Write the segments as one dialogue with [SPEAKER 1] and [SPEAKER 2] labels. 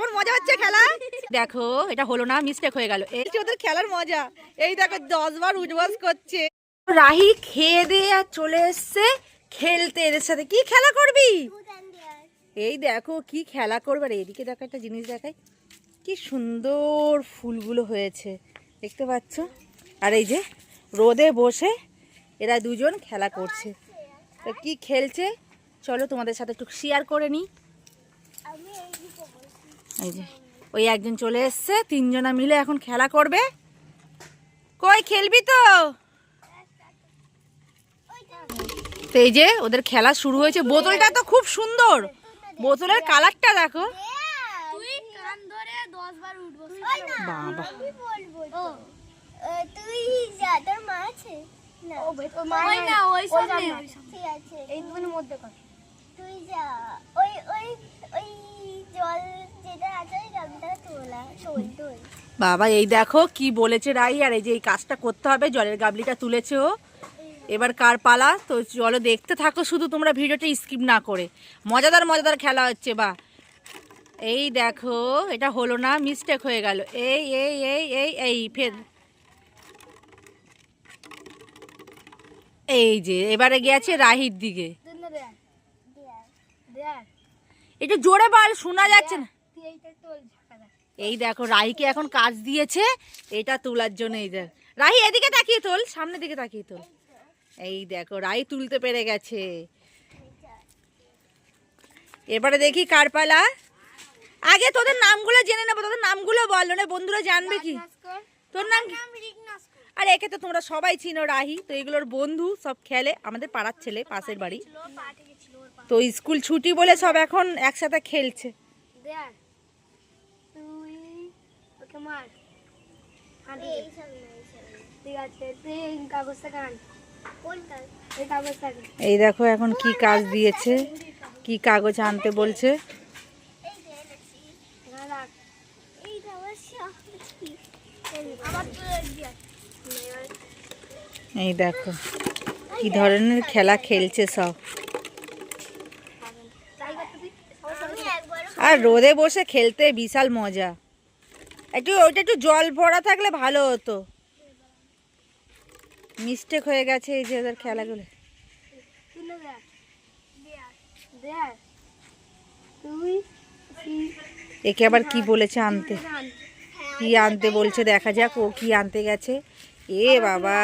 [SPEAKER 1] কেমন মজা হচ্ছে খেলা? দেখো এটা হলো না মিস্টেক হয়ে গেল। এই ওদের খেলার মজা। এই দেখো দশ বার উজবাস করছে। রাহি খেয়ে দিয়ে আর চলে এসছে খেলতে। এদের সাথে কি খেলা করবি? এই দেখো কি খেলা করবে। আর এদিকে দেখো একটা জিনিস দেখাই। কি সুন্দর ফুলগুলো হয়েছে। দেখতে পাচ্ছ? আর এই যে রোদে বসে এরা দুজন খেলা করছে। তো কি খেলছে? চলো তোমাদের সাথে একটু শেয়ার করে নিই। এই যে ওই একজন চলে এসছে তিনজনা মিলে এখন খেলা করবে। কই খেলবি তো? তো এই যে ওদের খেলা শুরু হয়েছে। বোতলটা তো খুব সুন্দর। বোতলের কালারটা দেখো।
[SPEAKER 2] তুই কান ধরে দশ বার উঠবো।
[SPEAKER 1] বাবা।
[SPEAKER 2] তুই যা মা আছে? না। ওই না ওই সামনে। ঠিক আছে। এই দুটোর মধ্যে কর তুই যা ওই ওই ওই জল
[SPEAKER 1] বাবা এই দেখো কি বলেছে রাই আর এই যে এই কাজটা করতে হবে জলের গাবলিটা তুলেছে ও। এবার কার পালা? তো চলো দেখতে থাকো শুধু তোমরা ভিডিওটা স্কিপ না করে। মজাদার মজাদার খেলা হচ্ছে বা। এই দেখো এটা হলো না মিস্টেক হয়ে গেল। এই এই এই এই এই ফের। এই যে এবারে গেছে রাহির দিকে। একটু জোরে বল শোনা যাচ্ছে না। এই দেখো রাহিকে এখন কাজ দিয়েছে এটা তোলার জন্য এই দেখ রাহি এদিকে তাকিয়ে তোল সামনের দিকে তাকিয়ে তোল। এই দেখো রাহি তুলতে পেরে গেছে। এবারে দেখি কারপালা। আগে তোদের নামগুলো জেনে নেব তোদের নামগুলো বল না বন্ধুরা জানবে কি? তোর নাম? আর একে তো তোমরা সবাই চিনো রাহি। তো এগুলোর বন্ধু সব খেলে আমাদের পাড়ার ছেলে পাশের বাড়ি। তো স্কুল ছুটি বলে সব এখন একসাথে খেলছে
[SPEAKER 2] দেয়ার তুই ওকে মার এই সামনে ঠিক আছে তুই এই কাগজটা কান কোনটা এই কাগজটা কান।
[SPEAKER 1] এই দেখো এখন কি কাজ দিয়েছে কি কাগজ আনতে বলছে।
[SPEAKER 2] এই
[SPEAKER 1] দেখো কি ধরনের খেলা খেলছে সব। আর রোদে বসে খেলতে বিশাল মজা। একটু ওইটা একটু জল ভরা থাকলে ভালো হতো। মিস্টেক হয়ে গেছে এই যে ওদের খেলাগুলো। একে আবার কি বলেছে আনতে? কি আনতে বলছে? দেখা যাক ও কি আনতে গেছে। এ বাবা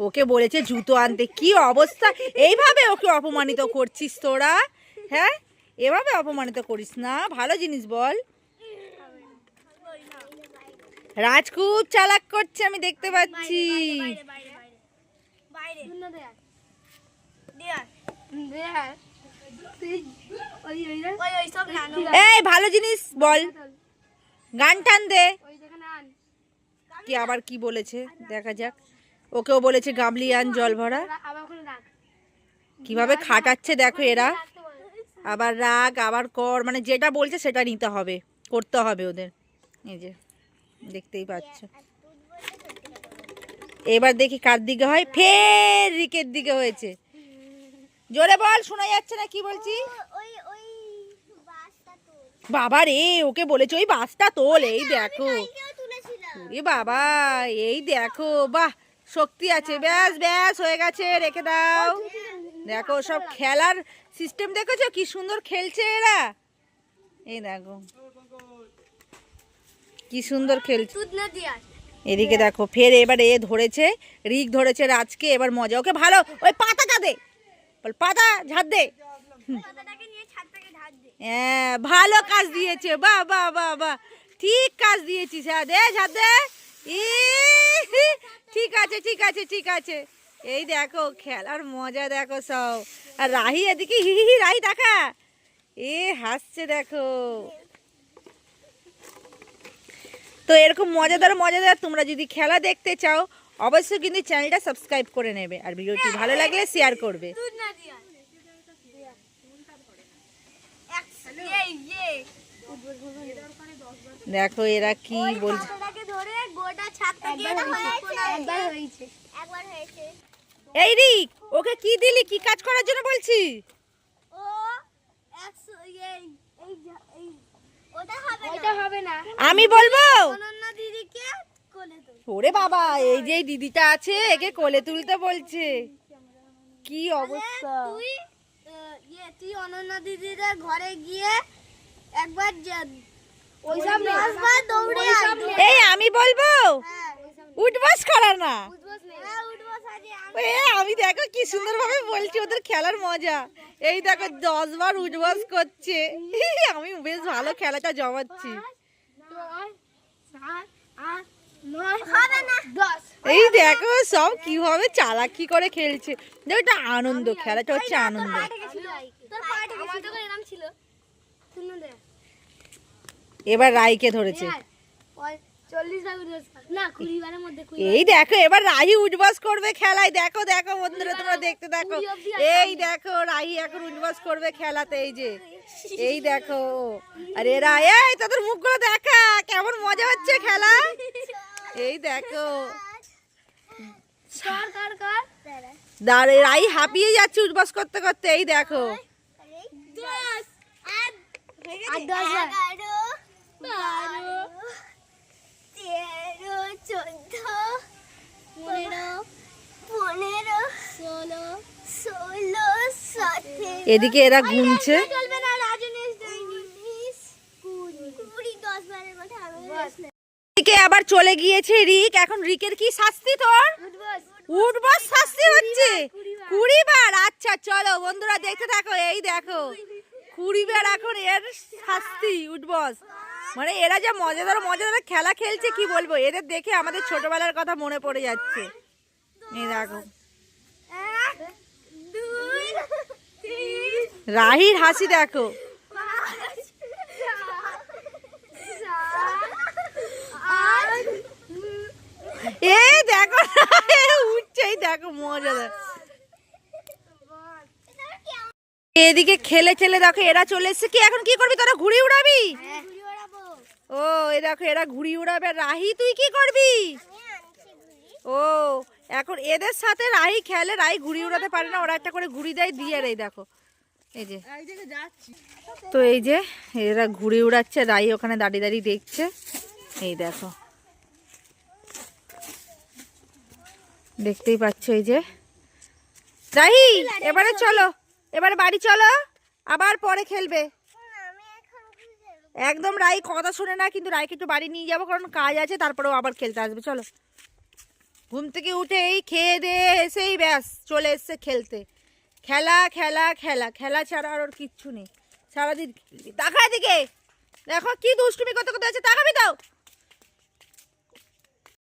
[SPEAKER 1] ওকে বলেছে জুতো আনতে। কি অবস্থা? এইভাবে ওকে অপমানিত করছিস তোরা? হ্যাঁ? এভাবে অপমানিত করিস না। ভালো জিনিস বল। রাজ খুব চালাক করছে আমি দেখতে পাচ্ছি। এই ভালো জিনিস বল। গান টান দে। কি আবার কি বলেছে? দেখা যাক। ওকেও বলেছে গাবলি আন জল ভরা। কীভাবে খাটাচ্ছে দেখো এরা। আবার রাগ আবার কর মানে যেটা বলছে সেটা নিতে হবে করতে হবে ওদের। এই যে। দেখতেই পাচ্ছ। এবার দেখি কার দিকে হয়। ফের রিকের দিকে হয়েছে। জোরে বল, শোনা যাচ্ছে না কি বলছি? বাবা রে, ওকে বলেছে ওই বাসটা তোল, এই দেখো। এ বাবা, এই দেখো, বাহ, শক্তি আছে। ব্যাস ব্যাস, হয়ে গেছে, রেখে দাও। দেখো, সব খেলার সিস্টেম দেখেছ? কি সুন্দর খেলছে এরা। এই দেখো। কি সুন্দর খেলছে এদিকে দেখো ফের এবার এ ধরেছে রিক ধরেছে রাজকে এবার মজা। ওকে ভালো ওই পাতাটা দে। বল পাতা ঝাড় দে। হ্যাঁ ভালো কাজ দিয়েছে বাহ বাহ বাহ বাহ ঠিক কাজ দিয়েছিস হ্যাঁ দে ঝাড় দে। ই, ঠিক আছে ঠিক আছে ঠিক আছে। এই দেখো খেলার মজা দেখো সব। আর রাহি এদিকে হি হি, রাহি দেখা। এ হাসছে দেখো। তো এরকম মজাদার মজাদার তোমরা যদি খেলা দেখতে চাও অবশ্যই কিন্তু চ্যানেলটা সাবস্ক্রাইব করে নেবে। আর ভিডিওটি ভালো লাগলে শেয়ার করবে। দেখো এরা কি বলছে এই রিক ওকে কি দিলি? কি কাজ করার জন্য বলছি?
[SPEAKER 2] ও
[SPEAKER 1] আমি বলব?
[SPEAKER 2] অনন্যা দিদিকে কোলে তুল।
[SPEAKER 1] ওরে বাবা এই যে দিদিটা আছে একে কোলে তুলতে বলছে। কি অবস্থা?
[SPEAKER 2] তুই ইয়ে অনন্যা দিদিদের ঘরে গিয়ে একবার
[SPEAKER 1] এই আমি বলব?
[SPEAKER 2] হ্যাঁ।
[SPEAKER 1] উঠবাস করার না।
[SPEAKER 2] উঠবো সাজি আমি
[SPEAKER 1] দেখো কি সুন্দর ভাবে বলছি, ওদের খেলার মজা। এই দেখো দশ বার উঠবাস করছে। আমি বেশ ভালো খেলাটা জমাচ্ছি। এই দেখো, সব কীভাবে চালাকি করে খেলছে। দেখো আনন্দ, খেলাটা হচ্ছে আনন্দ। এবার রাইকে ধরেছে। এই দেখো এবার রাহি উঠবাস করবে খেলায়। দেখো দেখো বন্ধুরা তোমরা দেখতে দেখো এই দেখো রাহি এখন উঠবাস করবে খেলাতে এই যে। এই দেখো আরে এরা এই তোদের মুখগুলো দেখা কেমন মজা হচ্ছে খেলা। এই দেখো। দাঁড়ে রাই হাঁপিয়ে যাচ্ছে উঠবাস করতে করতে এই দেখো।
[SPEAKER 2] দশ আর আর দশ এগারো বারো তেরো চোদ্দ পনেরো পনেরো ষোলো ষোলো সতেরো
[SPEAKER 1] এদিকে এরা গুনছে এদিকে আবার চলে গিয়েছে রিক। এখন রিকের কি শাস্তি তোর? উঠবাস শাস্তি হচ্ছে। কুড়ি বার। আচ্ছা চলো বন্ধুরা দেখতে থাকো এই দেখো। কুড়ি বার এখন এর শাস্তি উঠবস মানে এরা যা মজাদার মজাদার খেলা খেলছে, কি বলব? এদের দেখে আমাদের ছোটবেলার কথা মনে পড়ে যাচ্ছে। দেখো। রাহির হাসি দেখো। এই দেখো উঠছেই দেখো, মজাদার। এদিকে খেলে খেলে দেখো, এরা চলে এসছে। কি, এখন কি করবি? তোরা ঘুরে উড়াবি? ও এই দেখো, এরা ঘুড়ি উড়াবে। রাহি, তুই কি করবি? ও, এখন এদের সাথে রাহি খেলে, রাহি ঘুড়ি উড়াতে পারে না, ওরা একটা করে ঘুড়ি দেয়, দিয়ে এই দেখো। এই যে। তো এই যে, এরা ঘুড়ি উড়াচ্ছে, রাহি ওখানে দাঁড়িয়ে দাঁড়িয়ে দেখছে। এই দেখো। দেখতেই পাচ্ছ এই যে। রাহি, এবারে চলো, এবারে বাড়ি চলো, আবার পরে খেলবে। একদম রাই, কথা শুনে না, কিন্তু রায়কে একটু বাড়ি নিয়ে যাব, কারণ কাজ আছে, তারপরেও আবার খেলতে আসবে, চলো। ঘুম থেকে উঠে এই খেয়ে দিয়ে এসেই ব্যাস, চলে এসছে খেলতে। খেলা খেলা খেলা খেলা ছাড়া আর ওর কিচ্ছু নেই। সারাদিন তাকায় দিকে দেখো কি দুষ্টুমি কত কত আছে তাকাবি দাও